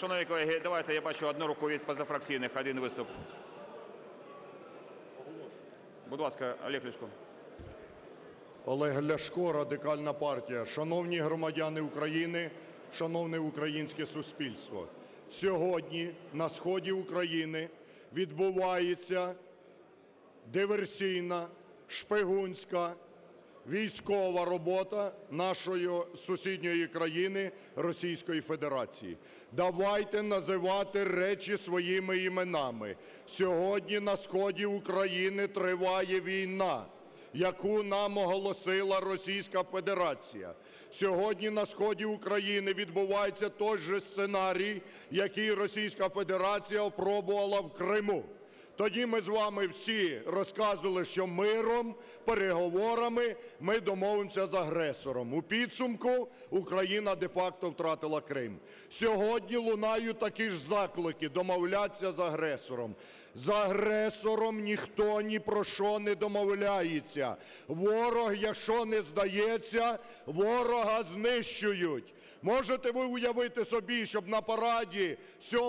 Шановні колеги, давайте я бачу одну руку від позафракційних, один виступ. Будь ласка, Олег Ляшко. Олег Ляшко, Радикальна партія. Шановні громадяни України, шановне українське суспільство! Сьогодні на сході України відбувається диверсійна, шпигунська, військова робота нашої сусідньої країни Російської Федерації. Давайте називати речі своїми іменами. Сьогодні на сході України триває війна яку нам оголосила Російська Федерація. Сьогодні на сході України відбувається той же сценарій, який Російська Федерація опробувала в Криму. Тоді ми з вами всі розказували, що миром, переговорами ми домовимося з агресором. У підсумку Україна де-факто втратила Крим. Сьогодні лунають такі ж заклики домовлятися з агресором. З агресором ніхто ні про що не домовляється. Ворог, якщо не здається, ворога знищують. Можете ви уявити собі, щоб на параді 7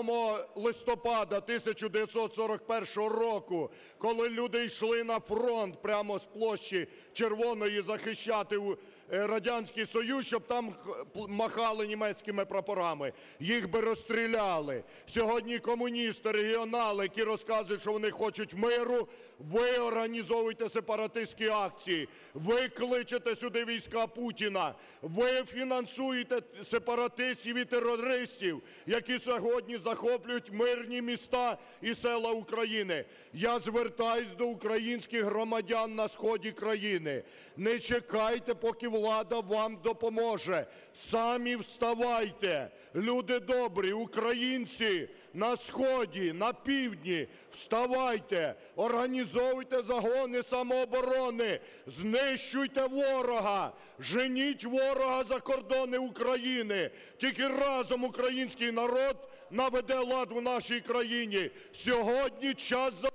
листопада 1941 року, коли люди йшли на фронт прямо з площі Червоної захищати е, Радянський Союз, щоб там махали німецькими прапорами, їх би розстріляли. Сьогодні комуністи, регіонали, які розказують, що вони хочуть миру, ви організовуєте сепаратистські акції, ви кличете сюди війська Путіна, ви фінансуєте сепаратистів і терористів, які сьогодні захоплюють мирні міста і села України. Я звертаюсь до українських громадян на сході країни. Не чекайте, поки влада вам допоможе. Самі вставайте. Люди добрі, українці на сході, на півдні. Вставайте, організовуйте загони самооборони, знищуйте ворога, женіть ворога за кордони України. Тільки разом український народ наведе лад у нашій країні. Сьогодні час за